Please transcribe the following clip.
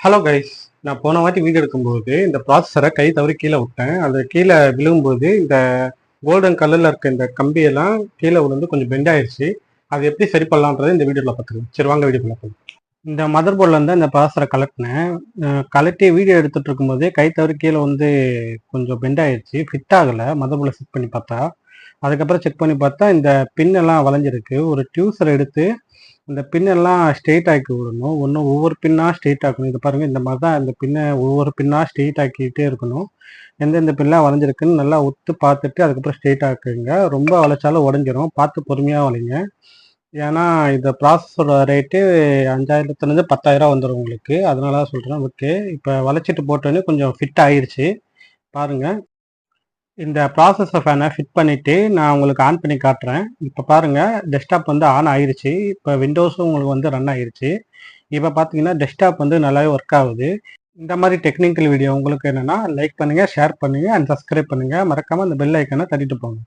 Hello guys நான் போன வாட்டி வீடியோ எடுக்கும்போது இந்த ப்ராசஸரை கை தவறி கீழே விட்டேன். அது கீழே விழுகும்போது இந்த கோல்டன் கலரில் இருக்க இந்த கம்பியெல்லாம் கீழே விழுந்து கொஞ்சம் பெண்ட் ஆயிடுச்சு அது எப்படி சரி பண்ணலான்றதை இந்த வீடியோவில் பார்த்துக்கலாம். சரி வாங்க வீடியோ பார்க்கலாம் இந்த மதர் போர்டில் இந்த ப்ராசஸரை கலட்டினேன் கலட்டி வீடியோ எடுத்துட்டு இருக்கும்போதே கை தவறி கீழே வந்து கொஞ்சம் பெண்ட் ஆயிடுச்சு. ஃபிட் ஆகலை. மதர் போர்டில் செக் பண்ணி பார்த்தா. அதுக்கப்புறம் செக் பண்ணி பார்த்தா இந்த பின்னெல்லாம் வளைஞ்சிருக்கு. ஒரு டியூசர் எடுத்து இந்த பின்னெல்லாம் ஸ்ட்ரெயிட் ஆக்கி விடணும். ஒன்று ஒவ்வொரு பின்னாக ஸ்ட்ரெயிட் ஆக்கணும். இது பாருங்கள் இந்த மாதிரி தான் இந்த பின்னை ஒவ்வொரு பின்னாக ஸ்ட்ரெயிட் ஆக்கிட்டே இருக்கணும். எந்தெந்த பின்லாம் வளைஞ்சிருக்குன்னு நல்லா ஒத்து பார்த்துட்டு அதுக்கப்புறம் ஸ்ட்ரெயிட் ஆக்குங்க. ரொம்ப வளைச்சாலும் உடஞ்சிரும். பார்த்து பொறுமையாக வளைங்க. ஏன்னா இந்த ப்ராசஸோட ரேட்டு அஞ்சாயிரத்துலேருந்து பத்தாயிரம் வந்துடும் உங்களுக்கு. அதனால தான் சொல்கிறேன் ஓகே இப்போ வளைச்சிட்டு போட்டோன்னே கொஞ்சம் ஃபிட் ஆயிடுச்சு பாருங்கள் இந்த ப்ராசஸர் ஃபேனை ஃபிட் பண்ணிவிட்டு நான் உங்களுக்கு ஆன் பண்ணி காட்டுறேன். இப்போ பாருங்கள் டெஸ்க்டாப் வந்து ஆன் ஆயிடுச்சு இப்போ விண்டோஸும் உங்களுக்கு வந்து ரன் ஆயிடுச்சு இப்போ பார்த்தீங்கன்னா டெஸ்க்டாப் வந்து நல்லாவே ஒர்க் ஆகுது. இந்த மாதிரி டெக்னிக்கல் வீடியோ உங்களுக்கு என்னென்னா லைக் பண்ணுங்கள் ஷேர் பண்ணுங்கள் அண்ட் சப்ஸ்கிரைப் பண்ணுங்கள் மறக்காமல் அந்த பெல் ஐக்கனை தட்டிட்டு போங்க.